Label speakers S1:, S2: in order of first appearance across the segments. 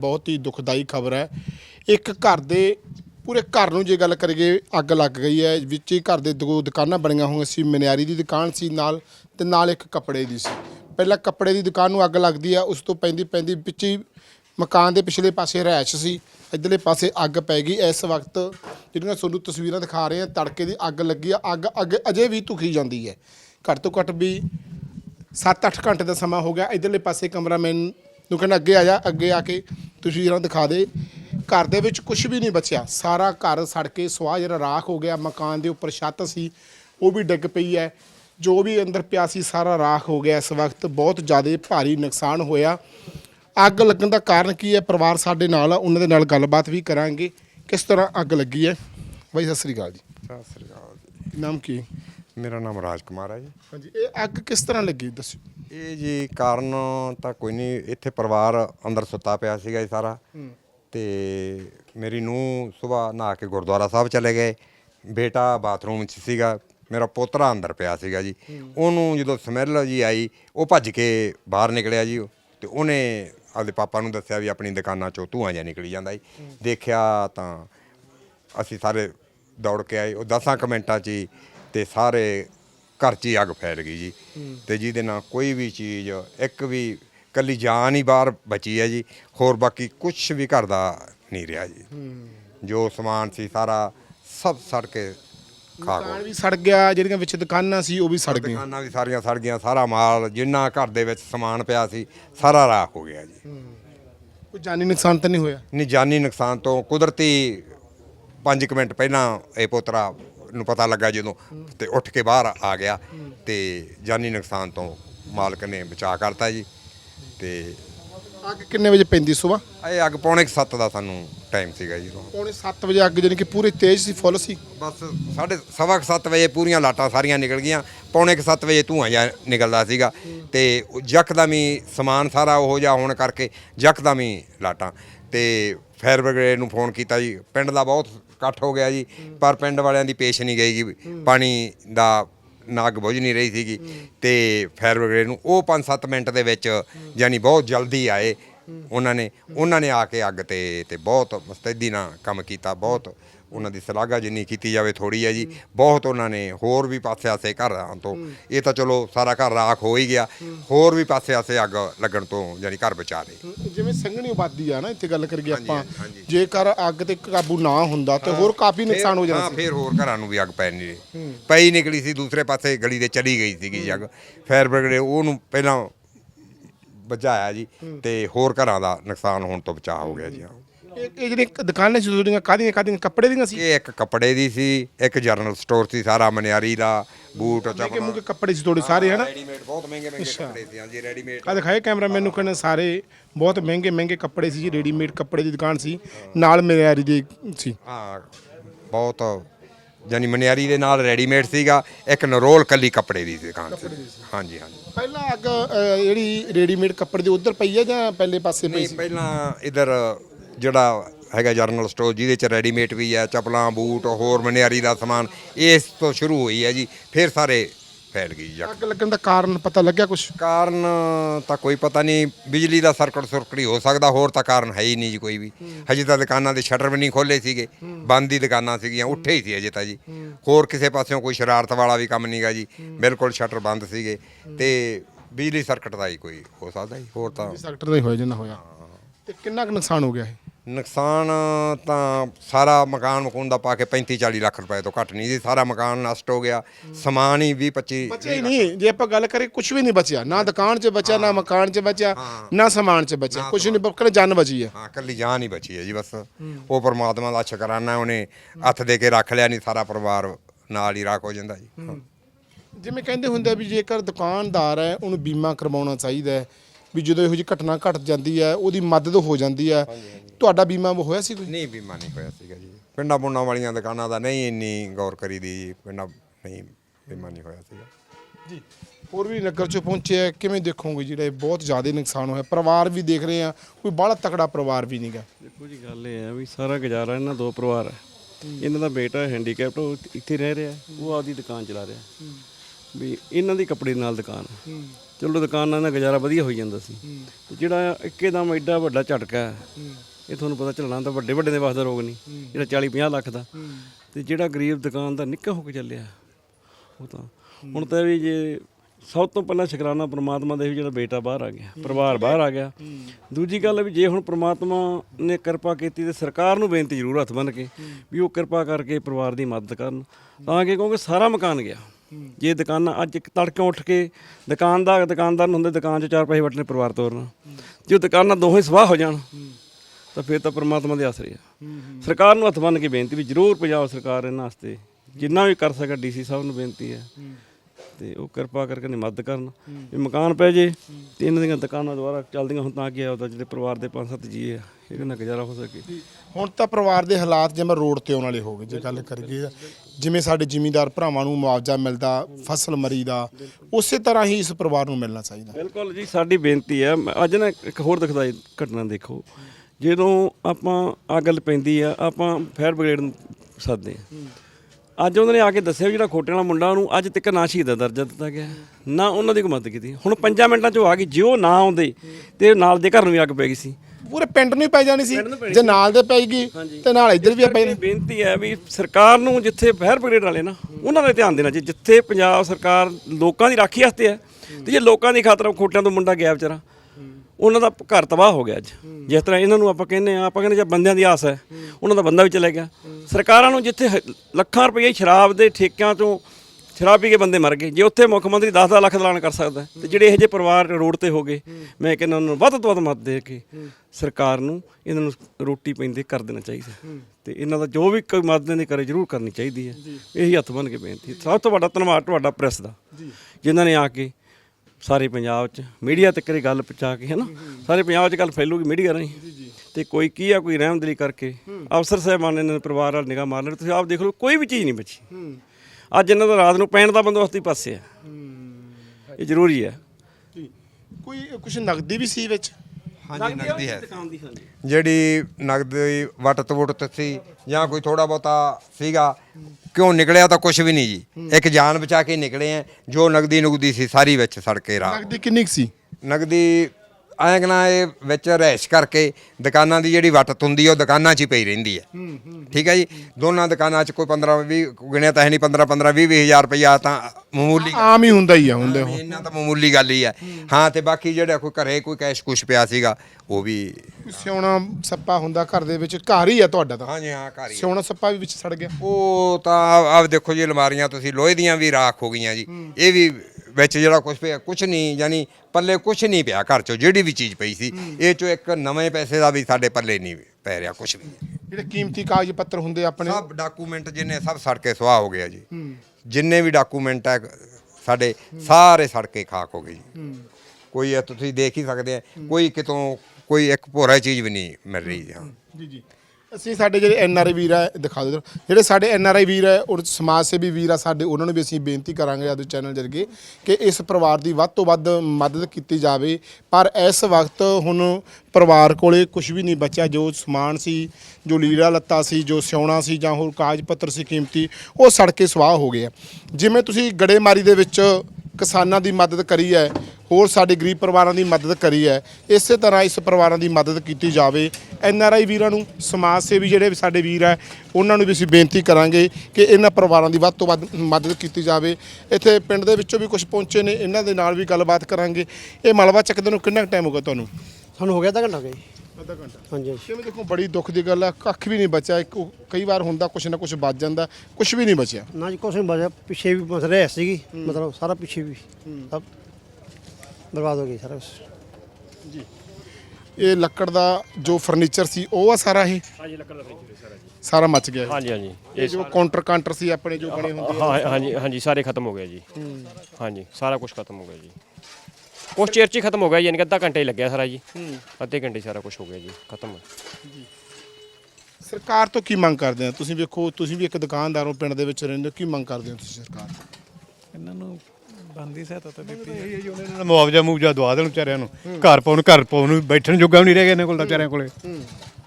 S1: ਬਹੁਤ ਹੀ ਦੁਖਦਾਈ ਖਬਰ ਹੈ। ਇੱਕ ਘਰ ਦੇ ਪੂਰੇ ਘਰ ਨੂੰ ਜੇ ਗੱਲ ਕਰੀਏ, ਅੱਗ ਲੱਗ ਗਈ ਹੈ। ਵਿੱਚ ਹੀ ਘਰ ਦੇ ਦੋ ਦੁਕਾਨਾਂ ਬਣੀਆਂ ਹੋਈਆਂ ਸੀ। ਮਨਿਆਰੀ ਦੀ ਦੁਕਾਨ ਸੀ ਨਾਲ ਤੇ ਨਾਲ ਇੱਕ ਕੱਪੜੇ ਦੀ ਸੀ। ਪਹਿਲਾਂ ਕੱਪੜੇ ਦੀ ਦੁਕਾਨ ਨੂੰ ਅੱਗ ਲੱਗਦੀ ਹੈ। ਉਸ ਤੋਂ ਪੈਂਦੀ ਪੈਂਦੀ ਵਿੱਚ ਹੀ ਮਕਾਨ ਦੇ ਪਿਛਲੇ ਪਾਸੇ ਰਹਿائش ਸੀ। ਇਧਰਲੇ ਪਾਸੇ ਅੱਗ ਪੈ ਗਈ। ਇਸ ਵਕਤ ਜਿਹੜੀਆਂ ਤੁਹਾਨੂੰ ਤਸਵੀਰਾਂ ਦਿਖਾ ਰਹੇ ਆ ਤੜਕੇ ਦੀ ਅੱਗ ਲੱਗੀ ਆ ਅੱਗ ਅੱਗ ਅਜੇ ਵੀ ਧੁਖੀ ਜਾਂਦੀ ਹੈ। ਘੱਟ ਤੋਂ ਘੱਟ ਵੀ 7-8 ਘੰਟੇ ਦਾ ਸਮਾਂ ਹੋ ਗਿਆ। ਇਧਰਲੇ ਪਾਸੇ ਕਮਰਾਮੈਨ ਨੂੰ ਕਹਿੰਦਾ ਅੱਗੇ ਆ ਜਾ ਅੱਗੇ ਆ ਕੇ ਤਸਵੀਰਾਂ ਦਿਖਾ ਦੇ। ਘਰ ਦੇ ਵਿੱਚ ਕੁਝ ਵੀ ਨਹੀਂ ਬਚਿਆ। ਸਾਰਾ ਘਰ ਸੜ ਕੇ ਸੁਆਹ ਜਿਹੜਾ ਰਾਖ ਹੋ ਗਿਆ ਮਕਾਨ ਦੇ ਉੱਪਰ ਛੱਤ ਸੀ ਉਹ ਵੀ ਡਿੱਗ ਪਈ ਹੈ। ਜੋ ਵੀ ਅੰਦਰ ਪਿਆ ਸੀ ਸਾਰਾ ਰਾਖ ਹੋ ਗਿਆ ਇਸ ਵਕਤ। ਬਹੁਤ ਜ਼ਿਆਦਾ ਭਾਰੀ ਨੁਕਸਾਨ ਹੋਇਆ। ਅੱਗ ਲੱਗਣ ਦਾ ਕਾਰਨ ਕੀ ਹੈ? ਪਰਿਵਾਰ ਸਾਡੇ ਨਾਲ ਆ ਉਹਨਾਂ ਦੇ ਨਾਲ ਗੱਲਬਾਤ ਵੀ ਕਰਾਂਗੇ। ਕਿਸ ਤਰ੍ਹਾਂ ਅੱਗ ਲੱਗੀ ਹੈ? ਬਾਈ ਸਤਿ ਸ੍ਰੀ ਅਕਾਲ ਜੀ।
S2: ਸਤਿ ਸ੍ਰੀ ਅਕਾਲ ਜੀ।
S1: ਨਾਮ ਕੀ?
S2: ਮੇਰਾ ਨਾਮ ਰਾਜ ਕੁਮਾਰ ਹੈ ਜੀ।
S1: ਹਾਂਜੀ ਇਹ ਅੱਗ ਕਿਸ ਤਰ੍ਹਾਂ ਲੱਗੀ? ਦੱਸੋ
S2: ਇਹ ਜੀ ਕਾਰਨ ਤਾਂ ਕੋਈ ਨਹੀਂ ਇੱਥੇ ਪਰਿਵਾਰ ਅੰਦਰ ਸੁੱਤਾ ਪਿਆ ਸੀਗਾ ਜੀ ਸਾਰਾ। ਤੇ ਮੇਰੀ ਨੂੰਹ ਸਵੇਰ ਨਹਾ ਕੇ ਗੁਰਦੁਆਰਾ ਸਾਹਿਬ ਚਲੇ ਗਏ। ਬੇਟਾ ਬਾਥਰੂਮ 'ਚ ਸੀਗਾ ਮੇਰਾ ਪੋਤਰਾ ਅੰਦਰ ਪਿਆ ਸੀਗਾ ਜੀ। ਉਹਨੂੰ ਜਦੋਂ ਸਮੈਲ ਜੀ ਆਈ ਉਹ ਭੱਜ ਕੇ ਬਾਹਰ ਨਿਕਲਿਆ ਜੀ। ਤੇ ਉਹਨੇ ਆਪਦੇ ਪਾਪਾ ਨੂੰ ਦੱਸਿਆ ਵੀ ਆਪਣੀ ਦੁਕਾਨਾਂ 'ਚੋਂ ਧੂਆਂ ਜਿਹਾ ਨਿਕਲੀ ਜਾਂਦਾ ਜੀ। ਦੇਖਿਆ ਤਾਂ ਅਸੀਂ ਸਾਰੇ ਦੌੜ ਕੇ ਆਏ। ਉਹ 10 ਕੁ ਮਿੰਟਾਂ 'ਚ ਤੇ ਸਾਰੇ ਘਰ 'ਚ ਹੀ ਅੱਗ ਫੈਲ ਗਈ ਜੀ। ਤੇ ਜਿਹਦੇ ਨਾਲ ਕੋਈ ਵੀ ਚੀਜ਼ ਇੱਕ ਵੀ ਕੱਲੀ ਜਾਨ ਹੀ ਬਾਹਰ ਬਚੀ ਹੈ ਜੀ। ਹੋਰ ਬਾਕੀ ਕੁਝ ਵੀ ਘਰ ਦਾ ਨਹੀਂ ਰਿਹਾ ਜੀ। ਜੋ ਸਮਾਨ ਸੀ ਸਾਰਾ ਸਭ ਸੜ ਕੇ ਖਾਕ ਹੋ
S1: ਮਕਾਨ ਵੀ ਸੜ ਗਿਆ ਜਿਹੜੀਆਂ ਵਿੱਚ ਦੁਕਾਨਾਂ ਸੀ ਉਹ ਵੀ ਸੜ ਗਈਆਂ।
S2: ਦੁਕਾਨਾਂ ਵੀ ਸਾਰੀਆਂ ਸੜ ਗਈਆਂ ਸਾਰਾ ਮਾਲ ਜਿੰਨਾ ਘਰ ਦੇ ਵਿੱਚ ਸਮਾਨ ਪਿਆ ਸੀ ਸਾਰਾ ਰਾਖ ਹੋ ਗਿਆ ਜੀ।
S1: ਕੋਈ ਜਾਨੀ ਨੁਕਸਾਨ ਤਾਂ ਨਹੀਂ ਹੋਇਆ?
S2: ਨਹੀਂ ਜਾਨੀ ਨੁਕਸਾਨ ਤੋਂ ਕੁਦਰਤੀ 5 ਮਿੰਟ ਪਹਿਲਾਂ ਇਹ ਪੋਤਰਾ ਨੂੰ ਪਤਾ ਲੱਗਾ ਜਦੋਂ ਤੇ ਉੱਠ ਕੇ ਬਾਹਰ ਆ ਗਿਆ ਤੇ ਜਾਨੀ ਨੁਕਸਾਨ ਤੋਂ ਮਾਲਕ ਨੇ ਬਚਾ ਕਰਤਾ ਜੀ ਤੇ
S1: ਅੱਗ ਕਿੰਨੇ ਵਜੇ ਪੈਂਦੀ ਸਵੇਰ?
S2: ਇਹ ਅੱਗ ਪੌਣੇ 7 ਦਾ ਸਾਨੂੰ ਟਾਈਮ ਸੀਗਾ ਜੀ ਉਦੋਂ।
S1: ਪੌਣੇ 7 ਵਜੇ ਅੱਗ ਜਾਨੀ ਕਿ ਪੂਰੀ ਤੇਜ਼ ਸੀ ਫੁੱਲ ਸੀ?
S2: ਬਸ ਸਾਢੇ ਸਵਾ ਕੁ ਸੱਤ ਵਜੇ ਪੂਰੀਆਂ ਲਾਟਾਂ ਸਾਰੀਆਂ ਨਿਕਲ ਗਈਆਂ। ਪੌਣੇ 7 ਵਜੇ ਧੂਆਂ ਜਿਹਾ ਨਿਕਲਦਾ ਸੀਗਾ ਤੇ ਉਹ ਯਕਦਮ ਹੀ ਸਮਾਨ ਸਾਰਾ ਉਹੋ ਜਿਹਾ ਹੋਣ ਕਰਕੇ ਯਕਦਮ ਹੀ ਲਾਟਾਂ। ਤੇ ਫਾਇਰ ਬ੍ਰਿਗੇਡ ਨੂੰ ਫੋਨ ਕੀਤਾ ਜੀ। ਪਿੰਡ ਦਾ ਬਹੁਤ ਇਕੱਠ ਹੋ ਗਿਆ ਜੀ, ਪਰ ਪਿੰਡ ਵਾਲਿਆਂ ਦੀ ਪੇਸ਼ ਨਹੀਂ ਗਈ ਗੀ ਪਾਣੀ ਦਾ ਨਾਗ ਬੁਝ ਨਹੀਂ ਰਹੀ ਸੀਗੀ ਤੇ ਫਾਇਰ ਬ੍ਰਿਗੇਡ ਨੂੰ ਉਹ 5-7 ਮਿੰਟ ਦੇ ਵਿੱਚ ਯਾਨੀ ਬਹੁਤ ਜਲਦੀ ਆਏ ਉਹਨਾਂ ਨੇ ਉਹਨਾਂ ਨੇ ਆ ਕੇ ਅੱਗ ਤੇ ਤੇ ਬਹੁਤ ਮੁਸਤੈਦੀ ਨਾਲ ਕੰਮ ਕੀਤਾ, ਬਹੁਤ ਉਹਨਾਂ ਦੀ ਸਲਾਘਾ ਜਿੰਨੀ ਕੀਤੀ ਜਾਵੇ ਥੋੜੀ ਹੈ ਜੀ। ਬਹੁਤ ਉਹਨਾਂ ਨੇ ਹੋਰ ਵੀ ਪਾਸੇ ਆਸੇ ਘਰਾਂ ਤੋਂ। ਇਹ ਤਾਂ ਚਲੋ ਸਾਰਾ ਘਰ ਰਾਖ ਹੋ ਹੀ ਗਿਆ। ਹੋਰ ਵੀ ਪਾਸੇ ਆਸੇ ਅੱਗ ਲੱਗਣ ਤੋਂ ਯਾਨੀ ਘਰ ਬਚਾ ਲਏ।
S1: ਜਿਵੇਂ ਸੰਘਣੀ ਆਬਾਦੀ ਆ ਨਾ ਇੱਥੇ ਗੱਲ ਕਰੀਏ ਆਪਾਂ। ਜੇਕਰ ਅੱਗ ਤੇ ਕਾਬੂ ਨਾ ਹੁੰਦਾ ਤੇ ਹੋਰ ਕਾਫੀ ਨੁਕਸਾਨ ਹੋ ਜਾਣਾ
S2: ਹਾਂ
S1: ਸੀ।
S2: ਫਿਰ ਹੋਰ ਘਰਾਂ ਨੂੰ ਵੀ ਅੱਗ ਪੈ ਨਹੀਂ ਰਹੀ ਪਈ ਨਿਕਲੀ ਸੀ ਦੂਸਰੇ ਪਾਸੇ ਗਲੀ ਦੇ ਚਲੀ ਗਈ ਸੀਗੀ ਜੀ ਅੱਗ। ਫਾਇਰ ਬ੍ਰਿਗੇਡ ਉਹਨੂੰ ਪਹਿਲਾਂ ਬਚਾਇਆ ਜੀ ਤੇ ਹੋਰ ਘਰਾਂ ਦਾ ਨੁਕਸਾਨ ਹੋਣ ਤੋਂ ਬਚਾਅ ਹੋ ਗਿਆ ਜੀ।
S1: ਇਹ ਇਹ ਜਿਹੜੀਆਂ ਦੁਕਾਨਾਂ ਸੀ ਜਿਹੜੀਆਂ ਕਾਦੀਆਂ ਕਾਦੀਆਂ ਕੱਪੜੇ ਦੀਆਂ ਸੀ?
S2: ਇਹ ਇੱਕ ਕੱਪੜੇ ਦੀ ਸੀ ਇੱਕ ਜਰਨਲ ਸਟੋਰ ਸੀ ਸਾਰਾ ਮਨਿਆਰੀ ਦਾ ਬੂਟ
S1: ਮਹਿੰਗੇ
S2: ਚੱਪਲਾਂ
S1: ਮੁੰਗੇ ਕੱਪੜੇ ਸੀ ਥੋੜੇ ਸਾਰੇ ਹਨਾ?
S2: ਰੈਡੀਮੇਡ ਬਹੁਤ ਮਹਿੰਗੇ ਮਹਿੰਗੇ ਕੱਪੜੇ ਸੀ ਹਾਂਜੀ ਰੈਡੀਮੇਡ
S1: ਆ ਦਿਖਾਏ ਕੈਮਰਾਮੈਨ ਨੂੰ ਕਹਿੰਦੇ ਸਾਰੇ ਬਹੁਤ ਮਹਿੰਗੇ ਮਹਿੰਗੇ ਕੱਪੜੇ ਸੀ ਜੀ ਰੈਡੀਮੇਡ ਕੱਪੜੇ ਦੀ ਦੁਕਾਨ ਸੀ ਨਾਲ ਮਿਆਰੀ ਦੀ ਸੀ।
S2: ਹਾਂ ਬਹੁਤ ਯਾਨੀ ਮਨਿਆਰੀ ਦੇ ਨਾਲ ਰੈਡੀਮੇਡ ਸੀਗਾ ਇੱਕ ਨਰੋਲ ਕੱਲੀ ਕੱਪੜੇ ਦੀ ਦੁਕਾਨ ਸੀ। ਹਾਂਜੀ ਹਾਂਜੀ।
S1: ਪਹਿਲਾਂ ਅੱਗ ਅ, ਜਿਹੜੀ ਰੈਡੀਮੇਡ ਕੱਪੜੇ ਦੀ ਉਧਰ ਪਈ ਹੈ ਜਾਂ ਪਹਿਲੇ ਪਾਸੇ ਪਈ
S2: ਨਹੀਂ
S1: ਸੀ?
S2: ਪਹਿਲਾਂ ਇਧਰ ਜਿਹੜਾ ਹੈਗਾ ਜਰਨਲ ਸਟੋਰ ਜਿਹਦੇ ਚ ਰੈਡੀਮੇਡ ਵੀ ਹੈ ਚੱਪਲਾਂ ਬੂਟ ਹੋਰ ਮਨਿਆਰੀ ਦਾ ਸਮਾਨ ਇਸ ਤੋਂ ਸ਼ੁਰੂ ਹੋਈ ਹੈ ਜੀ ਫਿਰ ਸਾਰੇ ਫੈਲ ਗਈ ਜੀ
S1: ਅੱਗ ਲੱਗਣ ਦਾ ਕਾਰਨ ਪਤਾ ਲੱਗਿਆ ਕੁਝ
S2: ਕਾਰਨ ਤਾਂ ਕੋਈ ਪਤਾ ਨਹੀਂ ਬਿਜਲੀ ਦਾ ਸਰਕਟ ਸੁਰਕੜੀ ਹੋ ਸਕਦਾ ਹੋਰ ਤਾਂ ਕਾਰਨ ਹੈ ਹੀ ਨਹੀਂ ਜੀ ਕੋਈ ਵੀ। ਹਜੇ ਤਾਂ ਦੁਕਾਨਾਂ ਦੇ ਸ਼ਟਰ ਵੀ ਨਹੀਂ ਖੋਲੇ ਸੀਗੇ ਬੰਦ ਹੀ ਦੁਕਾਨਾਂ ਸੀਗੀਆਂ ਉੱਠੇ ਹੀ ਸੀ ਅਜੇ ਤਾਂ ਜੀ। ਹੋਰ ਕਿਸੇ ਪਾਸਿਓਂ ਕੋਈ ਸ਼ਰਾਰਤ ਵਾਲਾ ਵੀ ਕੰਮ ਨਹੀਂਗਾ ਜੀ ਬਿਲਕੁਲ ਸ਼ਟਰ ਬੰਦ ਸੀਗੇ ਤੇ ਬਿਜਲੀ ਸਰਕਟ ਦਾ ਹੀ ਕੋਈ ਹੋ ਸਕਦਾ ਜੀ ਹੋਰ ਤਾਂ
S1: ਸੈਕਟਰ ਦਾ ਹੀ ਹੋਇਆ ਜਿੰਨਾ ਹੋਇਆ। ਤੇ ਕਿੰਨਾ ਕੁ ਨੁਕਸਾਨ ਹੋ ਗਿਆ ਇਹ?
S2: ਨੁਕਸਾਨ ਤਾਂ ਸਾਰਾ ਮਕਾਨ ਮਕੂਨ ਦਾ ਪਾ ਕੇ 35 40 ਲੱਖ ਰੁਪਏ ਤੋਂ ਘੱਟ ਨਹੀਂ ਜੀ ਸਾਰਾ ਮਕਾਨ ਨਸ਼ਟ ਹੋ ਗਿਆ ਸਮਾਨ ਹੀ 20 25
S1: ਬਚਿਆ ਹੀ ਨਹੀਂ। ਜੇ ਆਪਾਂ ਗੱਲ ਕਰੀਏ ਕੁਝ ਵੀ ਨਹੀਂ ਬਚਿਆ। ਨਾ ਦੁਕਾਨ 'ਚ ਬਚਿਆ ਨਾ ਮਕਾਨ 'ਚ ਬਚਿਆ ਨਾ ਸਮਾਨ 'ਚ ਬਚਿਆ। ਕੁਝ ਨਹੀਂ ਬਕਰ ਜਾਨ ਬਚੀ ਹੈ।
S2: ਹਾਂ ਕੱਲੀ ਜਾਨ ਹੀ ਬਚੀ ਹੈ ਜੀ ਬਸ। ਉਹ ਪਰਮਾਤਮਾ ਦਾ ਸ਼ੁਕਰਾਨਾ ਉਹਨੇ ਹੱਥ ਦੇ ਕੇ ਰੱਖ ਲਿਆ ਨਹੀਂ ਸਾਰਾ ਪਰਿਵਾਰ ਨਾਲ ਹੀ ਰਾਖ ਹੋ ਜਾਂਦਾ ਜੀ।
S1: ਜਿਵੇਂ ਕਹਿੰਦੇ ਹੁੰਦੇ ਵੀ ਜੇਕਰ ਦੁਕਾਨਦਾਰ ਹੈ ਉਹਨੂੰ ਬੀਮਾ ਕਰਵਾਉਣਾ ਚਾਹੀਦਾ ਹੈ ਵੀ ਜਦੋਂ ਇਹੋ ਜਿਹੀ ਘਟਨਾ ਘਟ ਜਾਂਦੀ ਹੈ ਉਹਦੀ ਮਦਦ ਹੋ ਜਾਂਦੀ ਹੈ। ਤੁਹਾਡਾ ਬੀਮਾ ਹੋਇਆ ਸੀ ਕੋਈ?
S2: ਨਹੀਂ ਬੀਮਾ ਨਹੀਂ ਹੋਇਆ ਸੀਗਾ ਜੀ। ਪਿੰਡਾਂ ਪੁੰਡਾਂ ਵਾਲੀਆਂ ਦੁਕਾਨਾਂ ਦਾ ਨਹੀਂ ਇੰਨੀ ਗੌਰ ਕਰੀਦੀ ਜੀ। ਪਿੰਡਾਂ ਨਹੀਂ ਬੀਮਾ ਨਹੀਂ ਹੋਇਆ ਸੀਗਾ।
S1: ਜੀ ਹੋਰ ਵੀ ਨਗਰ ਚ ਪਹੁੰਚੇ ਆ ਕਿਵੇਂ ਦੇਖੋਗੇ ਜਿਹੜਾ ਇਹ ਬਹੁਤ ਜ਼ਿਆਦਾ ਨੁਕਸਾਨ ਹੋਇਆ? ਪਰਿਵਾਰ ਵੀ ਦੇਖ ਰਹੇ ਆ ਕੋਈ ਬੜਾ ਤਕੜਾ ਪਰਿਵਾਰ ਵੀ ਨਹੀਂਗਾ
S3: ਦੇਖੋ ਜੀ ਗੱਲ ਇਹ ਹੈ ਵੀ ਸਾਰਾ ਗੁਜ਼ਾਰਾ ਇਹਨਾਂ ਦੋ ਪਰਿਵਾਰ ਹੈ। ਇਹਨਾਂ ਦਾ ਬੇਟਾ ਹੈਂਡੀਕੈਪਟ ਉਹ ਇੱਥੇ ਰਹਿ ਰਿਹਾ ਉਹ ਆਪਦੀ ਦੁਕਾਨ ਚਲਾ ਰਿਹਾ। ਵੀ ਇਹਨਾਂ ਦੀ ਕੱਪੜੇ ਨਾਲ ਦੁਕਾਨ। ਚਲੋ ਦੁਕਾਨਾਂ ਦਾ ਗੁਜ਼ਾਰਾ ਵਧੀਆ ਹੋਈ ਜਾਂਦਾ ਸੀ। ਤੇ ਜਿਹੜਾ ਇੱਕੇਦਮ ਐਡਾ ਵੱਡਾ ਝਟਕਾ ਹੈ ਇਹ ਤੁਹਾਨੂੰ ਪਤਾ ਚੱਲਣਾ ਤਾਂ ਵੱਡੇ ਵੱਡੇ ਦੇ ਵਾਸਤੇ ਰੋਗ ਨਹੀਂ। ਜਿਹੜਾ 40 50 ਲੱਖ ਦਾ। ਤੇ ਜਿਹੜਾ ਗਰੀਬ ਦੁਕਾਨ ਦਾ ਨਿੱਕਾ ਹੋ ਕੇ ਚੱਲਿਆ ਉਹ ਤਾਂ ਹੁਣ ਤਾਂ ਵੀ ਜੇ ਸਭ ਤੋਂ ਪਹਿਲਾਂ ਸ਼ੁਕਰਾਨਾ ਪ੍ਰਮਾਤਮਾ ਦਾ ਵੀ ਜਿਹੜਾ ਬੇਟਾ ਬਾਹਰ ਆ ਗਿਆ ਪਰਿਵਾਰ ਬਾਹਰ ਆ ਗਿਆ। ਦੂਜੀ ਗੱਲ ਵੀ ਜੇ ਹੁਣ ਪ੍ਰਮਾਤਮਾ ਨੇ ਕਿਰਪਾ ਕੀਤੀ ਤੇ ਸਰਕਾਰ ਨੂੰ ਬੇਨਤੀ ਜ਼ਰੂਰ ਹੱਥ ਬੰਨ ਕੇ ਵੀ ਉਹ ਕਿਰਪਾ ਕਰਕੇ ਪਰਿਵਾਰ ਦੀ ਮਦਦ ਕਰਨ ਤਾਂ ਕਿ ਕਿਉਂਕਿ ਸਾਰਾ ਮਕਾਨ ਗਿਆ। ਜੇ ਦੁਕਾਨਾਂ ਅੱਜ ਇੱਕ ਤੜਕੇ ਉੱਠ ਕੇ ਦੁਕਾਨਦਾਰ ਦੁਕਾਨਦਾਰ ਨੂੰ ਹੁੰਦੇ ਦੁਕਾਨ 'ਚ ਚਾਰ ਪੈਸੇ ਵਟਨੇ ਪਰਿਵਾਰ ਤੋਰਨਾ ਜੇ ਉਹ ਦੁਕਾਨਾਂ ਦੋਹੇ ਸਵਾਹ ਹੋ ਜਾਣ, ਤਾਂ ਫਿਰ ਤਾਂ ਪਰਮਾਤਮਾ ਦੇ ਆਸਰੇ ਆ। ਸਰਕਾਰ ਨੂੰ ਹੱਥ ਬੰਨ ਕੇ ਬੇਨਤੀ ਵੀ ਜ਼ਰੂਰ ਪੰਜਾਬ ਸਰਕਾਰ ਇਹਨਾਂ ਵਾਸਤੇ ਜਿੰਨਾ ਵੀ ਕਰ ਸਕਾ ਡੀਸੀ ਸਾਹਿਬ ਨੂੰ ਬੇਨਤੀ ਹੈ। ਤੇ ਉਹ ਕਿਰਪਾ ਕਰਕੇ ਨੇ ਮਦਦ ਕਰਨ ਵੀ ਮਕਾਨ ਪੈ ਜੇ। ਤੇ ਇਹਨਾਂ ਦੀਆਂ ਦੁਕਾਨਾਂ ਦੁਬਾਰਾ ਚੱਲਦੀਆਂ ਹੁਣ ਤਾਂ ਕੀ ਆ ਉਹਦਾ ਜਿਹੜੇ ਪਰਿਵਾਰ ਦੇ ਪੰਜ ਸੱਤ ਜੀ ਆ ਇਹਦੇ ਨਾਲ ਗੁਜ਼ਾਰਾ ਹੋ ਸਕੇ।
S1: ਹੁਣ ਤਾਂ ਪਰਿਵਾਰ ਦੇ ਹਾਲਾਤ ਜਿਵੇਂ ਰੋਡ ਤੇ ਆਉਣ ਵਾਲੇ ਹੋ ਗਏ ਜੇ ਗੱਲ ਕਰੀਏ ਜਿਵੇਂ ਸਾਡੇ ਜ਼ਿਮੀਂਦਾਰ ਭਰਾਵਾਂ ਨੂੰ ਮੁਆਵਜ਼ਾ ਮਿਲਦਾ ਫਸਲ ਮਰੀ ਦਾ ਉਸੇ ਤਰ੍ਹਾਂ ਹੀ ਇਸ ਪਰਿਵਾਰ ਨੂੰ ਮਿਲਣਾ ਚਾਹੀਦਾ।
S3: ਬਿਲਕੁਲ ਜੀ ਸਾਡੀ ਬੇਨਤੀ ਹੈ ਅੱਜ ਨਾ ਇੱਕ ਹੋਰ ਦਿਖਦਾਈ ਘਟਨਾ ਦੇਖੋ। ਜਦੋਂ ਆਪਾਂ ਲ ਪੈਂਦੀ ਆ ਆਪਾਂ ਫਾਇਰ ਬ੍ਰਿਗੇਡ ਨੂੰ ਸੱਦਦੇ ਆ। ਅੱਜ ਉਹਨਾਂ ਨੇ ਆ ਕੇ ਦੱਸਿਆ ਵੀ ਜਿਹੜਾ ਖੋਟੇ ਵਾਲਾ ਮੁੰਡਾ ਉਹਨੂੰ ਅੱਜ ਤੱਕ ਨਾ ਸ਼ਹੀਦ ਦਾ ਦਰਜਾ ਦਿੱਤਾ ਗਿਆ। ਨਾ ਉਹਨਾਂ ਦੀ ਕੋਈ ਮਦਦ ਕੀਤੀ। ਹੁਣ 5 ਮਿੰਟਾਂ 'ਚ ਉਹ ਆ ਗਈ। ਜੇ ਉਹ ਨਾ ਆਉਂਦੇ ਤੇ ਨਾਲ ਦੇ ਘਰ ਨੂੰ ਵੀ ਅੱਗ ਪੈ ਗਈ ਸੀ।
S1: ਪੂਰੇ ਪਿੰਡ ਨੂੰ ਹੀ ਪੈ ਜਾਣੀ ਸੀ। ਜੇ ਨਾਲ ਦੇ ਪੈਗੀ ਤੇ ਨਾਲ ਇੱਧਰ ਵੀ ਪੈ
S3: ਬੇਨਤੀ ਹੈ ਵੀ ਸਰਕਾਰ ਨੂੰ ਜਿੱਥੇ ਫਾਇਰ ਬ੍ਰਿਗੇਡ ਵਾਲੇ ਨਾ ਉਹਨਾਂ ਦਾ ਧਿਆਨ ਦੇਣਾ ਚਾਹੀਦਾ। ਜਿੱਥੇ ਪੰਜਾਬ ਸਰਕਾਰ ਲੋਕਾਂ ਦੀ ਰਾਖੀ ਵਾਸਤੇ ਹੈ ਤੇ ਜੇ ਲੋਕਾਂ ਦੀ ਖਾਤਰ ਖੋਟਿਆਂ ਤੋਂ ਮੁੰਡਾ ਗਿਆ ਵਿਚਾਰਾ ਉਹਨਾਂ ਦਾ ਘਰ ਤਬਾਹ ਹੋ ਗਿਆ ਅੱਜ। ਜਿਸ ਤਰ੍ਹਾਂ ਇਹਨਾਂ ਨੂੰ ਆਪਾਂ ਕਹਿੰਦੇ ਆ ਆਪਾਂ ਕਹਿੰਦੇ ਜੇ ਬੰਦਿਆਂ ਦੀ ਆਸ ਹੈ ਉਹਨਾਂ ਦਾ ਬੰਦਾ ਵੀ ਚਲੇ ਗਿਆ। ਸਰਕਾਰਾਂ ਨੂੰ ਜਿੱਥੇ ਹ- ਲੱਖਾਂ ਰੁਪਏ ਸ਼ਰਾਬ ਦੇ ਠੇਕਿਆਂ ਤੋਂ ਸ਼ਰਾਬ ਪੀ ਕੇ ਬੰਦੇ ਮਰ ਗਏ। ਜੇ ਉੱਥੇ ਮੁੱਖ ਮੰਤਰੀ 10-10 ਲੱਖ ਦਾ ਐਲਾਨ ਕਰ ਸਕਦਾ ਹੈ, ਤੇ ਜਿਹੜੇ ਇਹੋ ਜਿਹੇ ਪਰਿਵਾਰ ਰੋਡ ਤੇ ਹੋ ਗਏ ਮੈਂ ਕਹਿੰਦਾ ਉਹਨਾਂ ਨੂੰ ਵੱਧ ਤੋਂ ਵੱਧ ਮਦਦ ਦੇ ਕੇ ਸਰਕਾਰ ਨੂੰ ਇਹਨਾਂ ਨੂੰ ਰੋਟੀ ਪੈਂਦੇ ਕਰ ਦੇਣਾ ਚਾਹੀਦਾ ਤੇ ਇਹਨਾਂ ਦਾ ਜੋ ਵੀ ਕੋਈ ਮਦਦ ਨੇ ਕਰੇ ਜ਼ਰੂਰ ਕਰਨੀ ਚਾਹੀਦੀ ਹੈ। ਇਹੀ ਹੱਥ ਬੰਨ ਕੇ ਬੇਨਤੀ ਹੈ। ਸਭ ਤੋਂ ਵੱਡਾ ਧੰਨਵਾਦ ਤੁਹਾਡਾ ਪ੍ਰੈਸ ਦਾ ਜਿਨ੍ਹਾਂ ਨੇ ਆ ਕੇ ਸਾਰੇ ਪੰਜਾਬ 'ਚ ਮੀਡੀਆ ਤੱਕ ਇਹ ਗੱਲ ਪਹੁੰਚਾ ਕੇ ਹੈ ਨਾ ਸਾਰੇ ਪੰਜਾਬ 'ਚ ਗੱਲ ਫੈਲੂਗੀ ਮੀਡੀਆ ਰਾਹੀਂ। ਤੇ ਕੋਈ ਕੀ ਆ ਕੋਈ ਰਹਿਮਦਿਲੀ ਕਰਕੇ ਅਫਸਰ ਸਾਹਿਬਾਨ ਇਹਨਾਂ ਦੇ ਪਰਿਵਾਰ ਵਾਲ ਨਿਗਾਹ ਮਾਰ ਲੈਣ ਤੁਸੀਂ ਆਪ ਦੇਖ ਲਓ ਕੋਈ ਵੀ ਚੀਜ਼ ਨਹੀਂ ਬਚੀ। ਅੱਜ ਇਹਨਾਂ ਦਾ ਰਾਤ ਨੂੰ ਪੈਣ ਦਾ ਬੰਦੋਬਸਤ ਹੀ ਪਾਸੇ ਆ। ਇਹ ਜ਼ਰੂਰੀ ਹੈ
S1: ਕੋਈ ਕੁਝ ਨਗਦੀ ਵੀ ਸੀ ਵਿੱਚ?
S2: ਹਾਂਜੀ ਨਗਦੀ ਹੈ।
S3: ਦੁਕਾਨ ਦੀ ਹਾਂਜੀ।
S2: ਜਿਹੜੀ ਨਗਦੀ ਵਟਤ ਵੁਟਤ ਸੀ ਜਾਂ ਕੋਈ ਥੋੜਾ ਬਹੁਤਾ ਸੀਗਾ ਕਿਉਂ ਨਿਕਲਿਆ ਤਾਂ ਕੁਝ ਵੀ ਨਹੀਂ ਜੀ। ਇੱਕ ਜਾਨ ਬਚਾ ਕੇ ਨਿਕਲੇ ਆ ਜੋ ਨਗਦੀ ਨੁਗਦੀ ਸੀ ਸਾਰੀ ਵਿੱਚ ਸੜ ਕੇ
S1: ਨਗਦੀ ਕਿੰਨੀ ਕੁ ਸੀ?
S2: ਨਗਦੀ ਐਂ ਕਹਣਾ ਇਹ ਵਿੱਚ ਰਹਿਸ਼ ਕਰਕੇ ਦੁਕਾਨਾਂ ਦੀ ਜਿਹੜੀ ਵਟਤ ਹੁੰਦੀ ਹੈ ਉਹ ਦੁਕਾਨਾਂ 'ਚ ਹੀ ਪਈ ਰਹਿੰਦੀ ਹੈ ਠੀਕ ਹੈ ਜੀ? ਦੋਨਾਂ ਦੁਕਾਨਾਂ 'ਚ ਕੋਈ 15 20 ਗਿਣਿਆ ਤਾਂ ਹੈ ਨਹੀਂ 15 15 20 ਹਜ਼ਾਰ ਰੁਪਇਆ ਤਾਂ ਮਾਮੂਲੀ
S1: ਆਮ ਹੀ ਹੁੰਦਾ ਹੀ ਆ ਹੁੰਦੇ ਉਹ
S2: ਇੰਨਾ ਤਾਂ ਮਾਮੂਲੀ ਗੱਲ ਹੀ ਹੈ। ਹਾਂ ਤੇ ਬਾਕੀ ਜਿਹੜਾ ਕੋਈ ਘਰੇ ਕੋਈ ਕੈਸ਼ ਕੁਛ ਪਿਆ ਸੀਗਾ ਉਹ ਵੀ
S1: ਸਿਉਣਾ ਸੱਪਾ ਹੁੰਦਾ ਘਰ ਦੇ ਵਿੱਚ ਘਰ ਹੀ ਆ ਤੁਹਾਡਾ ਤਾਂ?
S2: ਹਾਂਜੀ ਹਾਂ ਘਰ ਹੀ ਹੈ।
S1: ਸਿਉਣਾ ਸੱਪਾ ਵੀ ਵਿੱਚ ਸੜ ਗਿਆ।
S2: ਉਹ ਤਾਂ ਆਪ ਦੇਖੋ ਜੀ ਅਲਮਾਰੀਆਂ ਤੁਸੀਂ ਲੋਹੇ ਦੀਆਂ ਵੀ ਰਾਖ ਹੋ ਗਈਆਂ ਜੀ। ਇਹ ਵੀ ਵਿੱਚ ਜਿਹੜਾ ਕੁਝ ਪਿਆ ਕੁਝ ਨਹੀਂ ਯਾਨੀ ਪੱਲੇ ਕੁਝ ਨਹੀਂ ਪਿਆ ਘਰ ਚੋਂ ਜਿਹੜੀ ਵੀ ਚੀਜ਼ ਪਈ ਸੀ ਇਹ ਚੋਂ ਇੱਕ ਨਵੇਂ ਪੈਸੇ ਦਾ ਵੀ ਸਾਡੇ ਪੱਲੇ ਨਹੀਂ ਪੈ ਰਿਹਾ ਕੁਝ ਵੀ।
S1: ਜਿਹੜੇ ਕੀਮਤੀ ਕਾਗਜ਼ ਪੱਤਰ ਹੁੰਦੇ ਆਪਣੇ।
S2: ਸਭ ਡਾਕੂਮੈਂਟ ਜਿੰਨੇ ਸਭ ਸੜ ਕੇ ਸੁਆਹ ਹੋ ਗਿਆ ਜੀ। ਜਿੰਨੇ ਵੀ ਡਾਕੂਮੈਂਟ ਹੈ ਸਾਡੇ ਸਾਰੇ ਸੜ ਕੇ ਖਾਕ ਹੋ ਗਏ ਜੀ। ਕੋਈ ਇਹ ਤੁਸੀਂ ਦੇਖ ਹੀ ਸਕਦੇ ਆ ਕੋਈ ਕਿਤੋਂ ਕੋਈ ਇੱਕ ਭੋਰਾ ਚੀਜ਼ ਵੀ ਨਹੀਂ ਮਿਲ ਰਹੀ ਜੀ। ਹਾਂ।
S1: ਜੀ ਜੀ। ਅਸੀਂ ਸਾਡੇ ਜਿਹੜੇ ਐਨ ਆਰ ਆਈ ਵੀਰ ਆ ਦਿਖਾ ਦਿਓ ਜਰਾ। ਜਿਹੜੇ ਸਾਡੇ ਐਨ ਆਰ ਆਈ ਵੀਰ ਹੈ ਔਰ ਸਮਾਜ ਸੇਵੀ ਵੀਰ ਆ ਸਾਡੇ, ਉਹਨਾਂ ਨੂੰ ਵੀ ਅਸੀਂ ਬੇਨਤੀ ਕਰਾਂਗੇ ਆਦੇ ਚੈਨਲ ਜਰੀਏ ਕਿ ਇਸ ਪਰਿਵਾਰ ਦੀ ਵੱਧ ਤੋਂ ਵੱਧ ਮਦਦ ਕੀਤੀ ਜਾਵੇ। ਪਰ ਇਸ ਵਕਤ ਹੁਣ ਪਰਿਵਾਰ ਕੋਲੇ ਕੁਝ ਵੀ ਨਹੀਂ ਬਚਿਆ। ਜੋ ਸਮਾਨ ਸੀ, ਜੋ ਲੀੜਾ ਲੱਤਾ ਸੀ, ਜੋ ਸਿਉਣਾ ਸੀ ਜਾਂ ਹੋਰ ਕਾਗਜ਼ ਪੱਤਰ ਸੀ ਕੀਮਤੀ, ਉਹ ਸੜ ਕੇ ਸਵਾਹ ਹੋ ਗਏ ਆ। ਜਿਵੇਂ ਤੁਸੀਂ ਗੜੇਮਾਰੀ ਦੇ ਵਿੱਚ ਕਿਸਾਨਾਂ ਦੀ ਮਦਦ ਕਰੀ ਹੈ ਹੋਰ ਸਾਡੇ ਗਰੀਬ ਪਰਿਵਾਰਾਂ ਦੀ ਮਦਦ ਕਰੀ ਹੈ। ਇਸੇ ਤਰ੍ਹਾਂ ਇਸ ਪਰਿਵਾਰਾਂ ਦੀ ਮਦਦ ਕੀਤੀ ਜਾਵੇ। ਐਨ ਆਰ ਆਈ ਵੀਰਾਂ ਨੂੰ ਸਮਾਜ ਸੇਵੀ ਜਿਹੜੇ ਸਾਡੇ ਵੀਰ ਹੈ ਉਹਨਾਂ ਨੂੰ ਵੀ ਅਸੀਂ ਬੇਨਤੀ ਕਰਾਂਗੇ ਕਿ ਇਹਨਾਂ ਪਰਿਵਾਰਾਂ ਦੀ ਵੱਧ ਤੋਂ ਵੱਧ ਮਦਦ ਕੀਤੀ ਜਾਵੇ। ਇੱਥੇ ਪਿੰਡ ਦੇ ਵਿੱਚੋਂ ਵੀ ਕੁਝ ਪਹੁੰਚੇ ਨੇ ਇਹਨਾਂ ਦੇ ਨਾਲ ਵੀ ਗੱਲਬਾਤ ਕਰਾਂਗੇ। ਇਹ ਮਲਬਾ ਚੱਕਦੇ ਨੂੰ ਕਿੰਨਾ ਟਾਈਮ ਹੋ ਗਿਆ ਤੁਹਾਨੂੰ?
S4: ਸਾਨੂੰ ਹੋ ਗਿਆ ਅੱਧਾ ਘੰਟਾ ਹੋ ਗਿਆ ਜੀ।
S1: ਅੱਧਾ ਘੰਟਾ।
S4: ਹਾਂਜੀ।
S1: ਕਿਵੇਂ ਦੇਖੋ ਬੜੀ ਦੁੱਖ ਦੀ ਗੱਲ ਹੈ ਕੱਖ ਵੀ ਨਹੀਂ ਬਚਿਆ। ਇੱਕ ਕਈ ਵਾਰ ਹੁੰਦਾ ਕੁਝ ਨਾ ਕੁਝ ਬਚ ਜਾਂਦਾ ਕੁਝ ਵੀ ਨਹੀਂ ਬਚਿਆ।
S4: ਨਾ ਜੀ ਕੁਛ ਨਹੀਂ ਬਚਿਆ। ਪਿੱਛੇ ਵੀ ਰਹਿ ਸੀਗੀ ਮਤਲਬ ਸਾਰਾ ਪਿੱਛੇ ਵੀ। ਸਭ ਬਰਬਾਦ ਹੋ ਗਈ ਸਾਰਾ ਕੁਛ।
S1: ਇਹ ਲੱਕੜ ਦਾ ਜੋ ਫਰਨੀਚਰ ਸੀ ਉਹ ਆ ਸਾਰਾ ਇਹ?
S5: ਹਾਂਜੀ ਲੱਕੜ ਦਾ ਫਰਨੀਚਰ ਸਾਰਾ ਜੀ।
S1: ਸਾਰਾ ਮਚ ਗਿਆ।
S5: ਹਾਂਜੀ ਹਾਂਜੀ।
S1: ਇਹ ਜੋ ਕਾਊਂਟਰ ਕਾਊਂਟਰ ਸੀ ਆਪਣੇ ਜੋ ਬਣੇ ਹੁੰਦੇ ਆ?
S5: ਹਾਂ ਹਾਂਜੀ ਹਾਂਜੀ ਸਾਰੇ ਖਤਮ ਹੋ ਗਏ ਜੀ। ਹਾਂਜੀ ਸਾਰਾ ਕੁਝ ਖਤਮ ਹੋ ਗਿਆ ਜੀ। ਕੁਛ ਚਿਰ ਚ ਹੀ ਖਤਮ ਹੋ ਗਿਆ ਯਾਨੀ ਕਿ ਅੱਧਾ ਘੰਟਾ ਹੀ ਲੱਗਿਆ ਸਾਰਾ ਜੀ। ਅੱਧੇ ਘੰਟੇ 'ਚ ਸਾਰਾ ਕੁਝ ਹੋ ਗਿਆ ਜੀ ਖਤਮ।
S1: ਸਰਕਾਰ ਤੋਂ ਕੀ ਮੰਗ ਕਰਦੇ ਆ? ਤੁਸੀਂ ਵੇਖੋ ਤੁਸੀਂ ਵੀ ਇੱਕ ਦੁਕਾਨਦਾਰ ਹੋ ਪਿੰਡ ਦੇ ਵਿੱਚ ਰਹਿੰਦੇ ਹੋ ਕੀ ਮੰਗ ਕਰਦੇ ਹੋ ਤੁਸੀਂ ਸਰਕਾਰ ਤੋਂ?
S6: ਇਹਨਾਂ ਨੂੰ ਬੰਦੀ ਸਹਾਇਤਾ ਤਾਂ ਦਿੱਤੀ ਜਾਏ। ਇਹ ਉਹਨਾਂ ਨੂੰ ਮੁਆਵਜ਼ਾ ਮੁਆਵਜ਼ਾ ਦਵਾ ਦੇਣ ਵਿਚਾਰਿਆਂ ਨੂੰ। ਘਰ ਪਾਉਣ ਘਰ ਪਾਉਣ ਨੂੰ ਬੈਠਣ ਜੋਗਾ ਵੀ ਨਹੀਂ ਰਹਿ ਗਿਆ ਇਹਨਾਂ ਕੋਲ ਤਾਂ ਵਿਚਾਰਿਆਂ ਕੋਲੇ।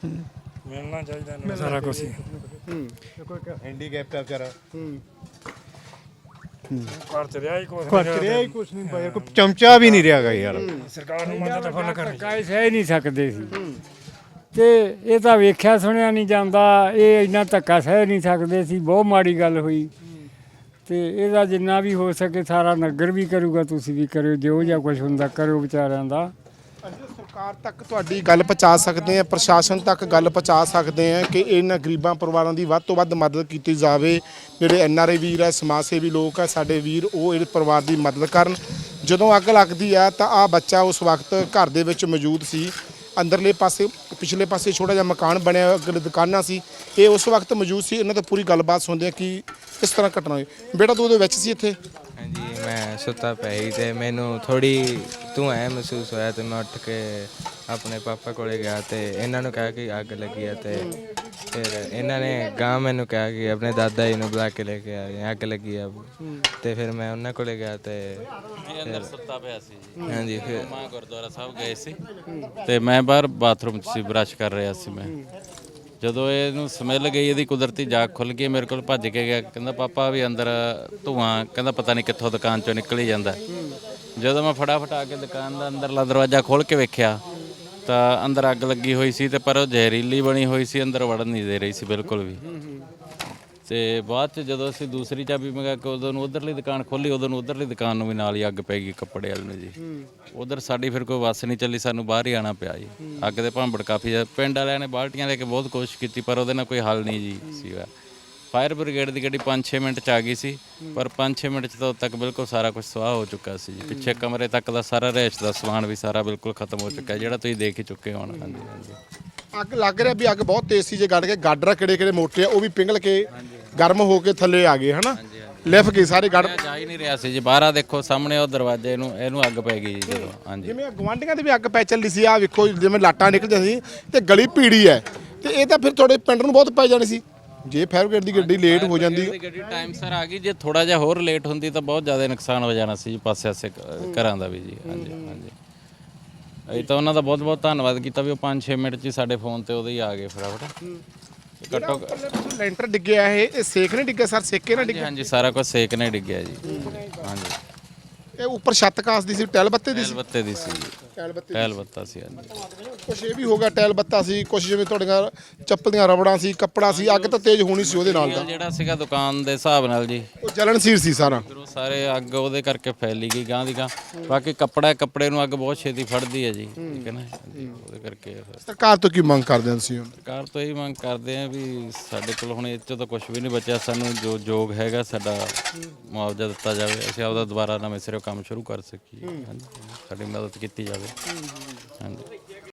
S6: ਮਿਲਣਾ ਚਾਹੀਦਾ ਇਹਨਾਂ ਸਾਰਾ ਕੁਝ ਕੋਈ ਹੈਂਡੀਕੈਪ ਦਾ ਵਿਚਾਰਾ।
S7: ਘਰ ਚ ਰਿਹਾ ਹੀ ਕੁਛ
S6: ਘਰ ਚ ਰਿਹਾ ਹੀ ਕੁਛ ਨਹੀਂ। ਬਾਈ ਕੋਈ ਚਮਚਾ ਵੀ ਨਹੀਂ ਰਿਹਾਗਾ ਯਾਰ।
S7: ਸਰਕਾਰ ਨੂੰ ਮਦਦ ਫੁੱਲ ਕਰਨੀ
S8: ਕਾਇ ਸਹਿ ਨਹੀਂ ਸਕਦੇ ਸੀ। ਤੇ ਇਹ ਤਾਂ ਵੇਖਿਆ ਸੁਣਿਆ ਨਹੀਂ ਜਾਂਦਾ। ਇਹ ਇੰਨਾ ਧੱਕਾ ਸਹਿ ਨਹੀਂ ਸਕਦੇ ਸੀ। ਬਹੁਤ ਮਾੜੀ ਗੱਲ ਹੋਈ। ਤੇ ਇਹਦਾ ਜਿੰਨਾ ਵੀ ਹੋ ਸਕੇ ਸਾਰਾ ਨਗਰ ਵੀ ਕਰੂਗਾ, ਤੁਸੀਂ ਵੀ ਕਰਿਓ, ਜੋ ਜਾਂ ਕੁਝ ਹੁੰਦਾ ਕਰਿਓ ਵਿਚਾਰਿਆਂ ਦਾ।
S1: ਅਸੀਂ ਸਰਕਾਰ ਤੱਕ ਤੁਹਾਡੀ ਗੱਲ ਪਹੁੰਚਾ ਸਕਦੇ ਆ ਪ੍ਰਸ਼ਾਸਨ ਤੱਕ ਗੱਲ ਪਹੁੰਚਾ ਸਕਦੇ ਆ ਕਿ ਇਹਨਾਂ ਗਰੀਬਾਂ ਪਰਿਵਾਰਾਂ ਦੀ ਵੱਧ ਤੋਂ ਵੱਧ ਮਦਦ ਕੀਤੀ ਜਾਵੇ। ਜਿਹੜੇ ਐਨ ਆਰ ਆਈ ਵੀਰ ਆ ਸਮਾਜ ਸੇਵੀ ਲੋਕ ਆ ਸਾਡੇ ਵੀਰ, ਉਹ ਇਹ ਪਰਿਵਾਰ ਦੀ ਮਦਦ ਕਰਨ। ਜਦੋਂ ਅੱਗ ਲੱਗਦੀ ਆ ਤਾਂ ਆ ਬੱਚਾ ਉਸ ਵਕਤ ਘਰ ਦੇ ਵਿੱਚ ਮੌਜੂਦ ਸੀ। ਅੰਦਰਲੇ ਪਾਸੇ ਪਿਛਲੇ ਪਾਸੇ ਛੋਟਾ ਜਿਹਾ ਮਕਾਨ ਬਣਿਆ ਹੋਇਆ, ਅੱਗੇ ਦੁਕਾਨਾਂ ਸੀ। ਇਹ ਉਸ ਵਕਤ ਮੌਜੂਦ ਸੀ ਇਹਨਾਂ ਤੋਂ ਪੂਰੀ ਗੱਲਬਾਤ ਸੁਣਦੇ ਆ ਕਿ ਕਿਸ ਤਰ੍ਹਾਂ ਘਟਨਾ ਹੋਈ। ਬੇਟਾ ਤੂੰ ਉਹਦੇ ਵਿੱਚ ਸੀ ਇੱਥੇ?
S9: ਹਾਂਜੀ ਮੈਂ ਸੁੱਤਾ ਪਿਆ ਸੀ ਤੇ ਮੈਨੂੰ ਥੋੜੀ ਧੂੰਆਂ ਮਹਿਸੂਸ ਹੋਇਆ ਤੇ ਮੈਂ ਉੱਠ ਕੇ ਆਪਣੇ ਪਾਪਾ ਕੋਲੇ ਗਿਆ ਤੇ ਇਹਨਾਂ ਨੂੰ ਕਿਹਾ ਕਿ ਅੱਗ ਲੱਗੀ ਹੈ ਤੇ ਫਿਰ ਇਹਨਾਂ ਨੇ ਗਾਂ ਮੈਨੂੰ ਕਿਹਾ ਕਿ ਆਪਣੇ ਦਾਦਾ ਜੀ ਨੂੰ ਬੁਲਾ ਕੇ ਲੈ ਕੇ ਆਏ ਅੱਗ ਲੱਗੀ ਆ। ਤੇ ਫਿਰ ਮੈਂ ਉਹਨਾਂ ਕੋਲੇ ਗਿਆ ਤੇ ਅੰਦਰ ਸੁੱਤਾ ਪਿਆ ਸੀ ਜੀ। ਹਾਂਜੀ ਫਿਰ
S10: ਮਾਂ ਗੁਰਦੁਆਰਾ ਸਾਹਿਬ ਗਏ ਸੀ। ਤੇ ਮੈਂ ਬਾਹਰ ਬਾਥਰੂਮ 'ਚ ਸੀ ਬ੍ਰਸ਼ ਕਰ ਰਿਹਾ ਸੀ ਮੈਂ। ਜਦੋਂ ਇਹਨੂੰ ਸਮੈਲ ਗਈ ਇਹਦੀ ਕੁਦਰਤੀ ਜਾਗ ਖੁੱਲ ਗਈ ਮੇਰੇ ਕੋਲ ਭੱਜ ਕੇ ਗਿਆ। ਕਹਿੰਦਾ ਪਾਪਾ ਵੀ ਅੰਦਰ ਧੂਆਂ ਕਹਿੰਦਾ ਪਤਾ ਨਹੀਂ ਕਿੱਥੋਂ ਦੁਕਾਨ ਚੋਂ ਨਿਕਲ ਹੀ ਜਾਂਦਾ। ਜਦੋਂ ਮੈਂ ਫਟਾਫਟ ਆ ਕੇ ਦੁਕਾਨ ਦਾ ਅੰਦਰਲਾ ਦਰਵਾਜ਼ਾ ਖੋਲ ਕੇ ਵੇਖਿਆ ਤਾਂ ਅੰਦਰ ਅੱਗ ਲੱਗੀ ਹੋਈ ਸੀ ਤੇ ਪਰ ਉਹ ਜ਼ਹਿਰੀਲੀ ਬਣੀ ਹੋਈ ਸੀ ਅੰਦਰ ਵੜਨ ਨਹੀਂ ਦੇ ਰਹੀ ਸੀ ਬਿਲਕੁਲ ਵੀ। ਤੇ ਬਾਅਦ ਚ ਜਦੋਂ ਅਸੀਂ ਦੂਸਰੀ ਚਾਬੀ ਮੰਗਾ ਕੇ ਉਦੋਂ ਨੂੰ ਉਧਰਲੀ ਦੁਕਾਨ ਖੋਲੀ ਉਦੋਂ ਨੂੰ ਉਧਰਲੀ ਦੁਕਾਨ ਨੂੰ ਵੀ ਨਾਲ ਹੀ ਅੱਗ ਪੈ ਗਈ ਕੱਪੜੇ ਵਾਲੇ ਨੂੰ ਜੀ। ਉਧਰ ਸਾਡੀ ਫਿਰ ਕੋਈ ਵੱਸ ਨਹੀਂ ਚੱਲੀ ਸਾਨੂੰ ਬਾਹਰ ਹੀ ਆਣਾ ਪਿਆ ਜੀ। ਅੱਗ ਦੇ ਭਾਂਬੜ ਕਾਫੀ ਜ਼ਿਆਦਾ ਪਿੰਡ ਵਾਲਿਆਂ ਨੇ ਬਾਲਟੀਆਂ ਲੈ ਕੇ ਬਹੁਤ ਕੋਸ਼ਿਸ਼ ਕੀਤੀ ਪਰ ਉਹਦੇ ਨਾਲ ਕੋਈ ਹੱਲ ਨਹੀਂ ਜੀ ਸੀਗਾ। ਫਾਇਰ ਬ੍ਰਿਗੇਡ ਦੀ ਗੱਡੀ 5-6 ਮਿੰਟ ਚ ਆ ਗਈ ਸੀ ਪਰ 5-6 ਮਿੰਟ ਚ ਤਾਂ ਤੱਕ ਬਿਲਕੁਲ ਸਾਰਾ ਕੁਝ ਸਵਾਹ ਹੋ ਚੁੱਕਾ ਸੀ ਜੀ। ਪਿੱਛੇ ਕਮਰੇ ਤੱਕ ਦਾ ਸਾਰਾ ਰਹਿਸ਼ ਦਾ ਸਮਾਨ ਵੀ ਸਾਰਾ ਬਿਲਕੁਲ ਖਤਮ ਹੋ ਚੁੱਕਾ ਜਿਹੜਾ ਤੁਸੀਂ ਦੇਖ ਹੀ ਚੁੱਕੇ ਹੋ ਹਾਂਜੀ ਹਾਂਜੀ।
S1: ਅੱਗ ਲੱਗ ਰਿਹਾ ਵੀ ਅੱਗ ਬਹੁਤ ਤੇਜ਼ ਸੀ ਜੇ ਗੱਡ ਕੇ ਗਾਡਰਾ ਕਿਹੜੇ ਕਿਹੜੇ ਮੋਟੇ ਆ ਉਹ ਵੀ ਪਿੰਗਲ ਕੇ ਗਰਮ ਹੋ ਕੇ ਥੱਲੇ ਆ ਗਏ ਹਨਾ? ਲਿਫ ਗਏ ਸਾਰੇ ਗੜ
S10: ਜਾ ਹੀ ਨਹੀਂ ਰਿਹਾ ਸੀ ਜੀ ਬਾਹਰ ਦੇਖੋ ਸਾਹਮਣੇ ਉਹ ਦਰਵਾਜ਼ੇ ਨੂੰ ਇਹਨੂੰ ਅੱਗ ਪੈ ਗਈ ਜੀ ਜਦੋਂ ਹਾਂਜੀ।
S1: ਜਿਵੇਂ ਗਵਾਂਢੀਆਂ ਦੇ ਵੀ ਅੱਗ ਪੈ ਚੱਲੀ ਸੀ ਆ ਵੇਖੋ ਜਿਵੇਂ ਲਾਟਾਂ ਨਿਕਲਦੀਆਂ ਸੀ ਤੇ ਗਲੀ ਪੀੜੀ ਹੈ ਤੇ ਇਹ ਤਾਂ ਫਿਰ ਤੁਹਾਡੇ ਪਿੰਡ ਨੂੰ ਬਹੁਤ ਪੈ ਜਾਣੀ ਸੀ। ਜੇ ਫਾਇਰ ਬ੍ਰਿਗੇਡ ਦੀ ਗੱਡੀ ਲੇਟ ਹੋ ਜਾਂਦੀ
S10: ਦੀ ਗੱਡੀ ਟਾਈਮ ਸਰ ਆ ਗਈ। ਜੇ ਥੋੜਾ ਜਿਹਾ ਹੋਰ ਲੇਟ ਹੁੰਦੀ ਤਾਂ ਬਹੁਤ ਜ਼ਿਆਦਾ ਨੁਕਸਾਨ ਹੋ ਜਾਣਾ ਸੀ ਜੀ ਪਾਸੇ ਆਸੇ ਕ- ਘਰਾਂ ਦਾ ਵੀ ਜੀ। ਹਾਂਜੀ ਹਾਂਜੀ। ਅਸੀਂ ਤਾਂ ਉਹਨਾਂ ਦਾ ਬਹੁਤ ਬਹੁਤ ਧੰਨਵਾਦ ਕੀਤਾ ਵੀ ਉਹ 5-6 ਮਿੰਟ 'ਚ ਹੀ ਸਾਡੇ ਫੋਨ ਤੇ ਉਹਦੇ ਹੀ ਆ ਗਏ ਫਟਾਫਟ। ਘੱਟੋ ਘੱਟ-
S1: ਲੈਂਟਰ ਡਿੱਗਿਆ ਇਹ ਇਹ ਸੇਕ ਨਹੀਂ ਡਿੱਗਿਆ ਸਰ? ਸੇਕੇ ਨਾਲ ਡਿੱਗਿਆ?
S10: ਹਾਂਜੀ ਸਾਰਾ ਕੁਝ ਸੇਕ ਨੇ ਡਿੱਗਿਆ ਜੀ। ਹਾਂਜੀ।
S1: ਇਹ ਉੱਪਰ ਛੱਤ ਕਾਸ ਦੀ ਸੀ ਟੈਲ ਬੱਤੇ ਦੀ
S10: ਟੈਲ
S1: ਸੀ?
S10: ਬੱਤੇ ਦੀ ਸੀ
S1: ਟੈਲ ਬੱਤੇ
S10: ਟੈਲ ਬੱਤਾ ਸੀ ਹਾਂਜੀ।
S1: ਕੁਛ ਇਹ ਵੀ ਹੋ ਗਿਆ ਟੈਲ ਬੱਤਾ ਸੀ ਕੁਛ ਜਿਵੇਂ ਤੁਹਾਡੀਆਂ ਚੱਪਲ ਦੀਆਂ ਰਬੜਾਂ ਸੀ ਕੱਪੜਾ ਸੀ ਅੱਗ ਤਾਂ ਤੇਜ਼ ਹੋਣੀ ਸੀ ਉਹਦੇ ਨਾਲ ਤਾਂ
S10: ਜਿਹੜਾ ਸੀਗਾ ਦੁਕਾਨ ਦੇ ਹਿਸਾਬ ਨਾਲ ਜੀ।
S1: ਉਹ ਜਲਣਸੀਰ ਸੀ ਸਾਰਾ।
S10: ਸਾਰੇ ਅੱਗ ਉਹਦੇ ਕਰਕੇ ਫੈਲੀ ਗਈ ਗਾਂ ਦੀ ਗਾਂ। ਬਾਕੀ ਕੱਪੜਾ ਕੱਪੜੇ ਨੂੰ ਅੱਗ ਬਹੁਤ ਛੇਤੀ ਫੜਦੀ ਹੈ ਜੀ ਠੀਕ ਹੈ ਨਾ? ਉਹਦੇ ਕਰਕੇ ਫਿਰ
S1: ਸਰਕਾਰ ਤੋਂ ਕੀ ਮੰਗ ਕਰਦੇ ਹੋ ਤੁਸੀਂ ਹੁਣ?
S10: ਸਰਕਾਰ ਤੋਂ ਇਹ ਮੰਗ ਕਰਦੇ ਆ ਵੀ ਸਾਡੇ ਕੋਲ ਹੁਣ ਇਹ 'ਚੋਂ ਤਾਂ ਕੁਝ ਵੀ ਨਹੀਂ ਬਚਿਆ ਸਾਨੂੰ ਜੋ ਯੋਗ ਹੈਗਾ ਸਾਡਾ ਮੁਆਵਜ਼ਾ ਦਿੱਤਾ ਜਾਵੇ ਅਸੀਂ ਆਪਦਾ ਦੁਬਾਰਾ ਨਵੇਂ ਸਿਰੇ ਕੰਮ ਸ਼ੁਰੂ ਕਰ ਸਕੀਏ। ਹਾਂਜੀ ਸਾਡੀ ਮਦਦ ਕੀਤੀ ਜਾਵੇ। ਹਾਂਜੀ।